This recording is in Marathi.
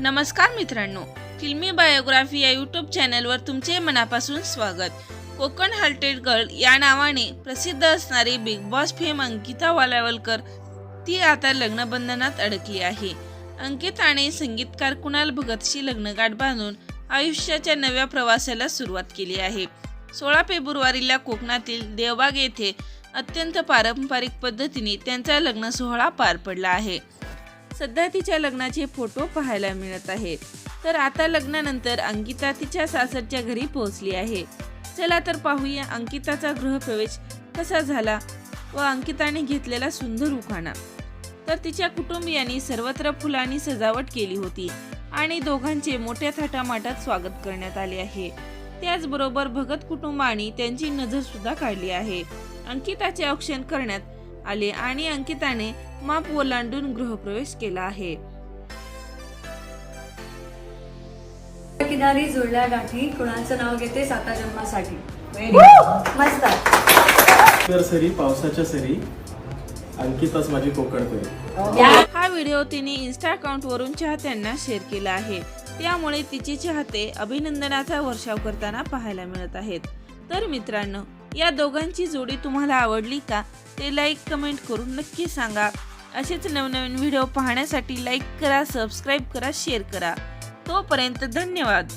नमस्कार मित्रांनो फिल्मी बायोग्राफी या यूट्यूब चॅनलवर तुमचे मनापासून स्वागत. कोकण हर्टेड गर्ल या नावाने प्रसिद्ध असणारी Bigg Boss fame Ankita Walawalkar ती आता लग्नबंधनात अडकली आहे. अंकिताने संगीतकार कुणाल भगतशी लग्नगाठ बांधून आयुष्याच्या नव्या प्रवासाला सुरुवात केली आहे. सोळा फेब्रुवारीला कोकणातील देवबाग येथे अत्यंत पारंपरिक पद्धतीने त्यांचा लग्न सोहळा पार पडला आहे. सध्या तिच्या लग्नाचे फोटो पाहायला मिळत आहेत. तर आता लग्नानंतर अंकिता तिच्या सासरच्या घरी पोहोचली आहे. चला तर पाहूया अंकिताचा गृहप्रवेश कसा झाला व अंकिताने घेतलेला सुंदर उखाणा. तर तिच्या कुटुंबियांनी सर्वत्र फुलांनी सजावट केली होती आणि दोघांचे मोठ्या थाटामाटात स्वागत करण्यात आले आहे. त्याचबरोबर भगत कुटुंबाने त्यांची नजर सुद्धा काढली आहे. अंकिताचे औक्षण करण्यात आले आणि अंकिताने माप ओलांडून गृहप्रवेश केला आहे. किनारी जुळल्या गाठी कुणाचं नाव घेते साता जन्मासाठी? मस्त. तर सरी पावसाच्या सरी. अंकिताच माझी हा व्हिडिओ तिने इन्स्टा अकाउंट वरून चाहत्यांना शेअर केला आहे. त्यामुळे तिचे चाहते अभिनंदनाचा वर्षाव करताना पाहायला मिळत आहेत. तर मित्रांनो या दोघांची जोडी तुम्हाला आवडली का? ते लाईक कमेंट करून नक्की सांगा. असेच नवनवीन व्हिडिओ पाहण्यासाठी लाईक करा सबस्क्राईब करा शेअर करा. तोपर्यंत धन्यवाद.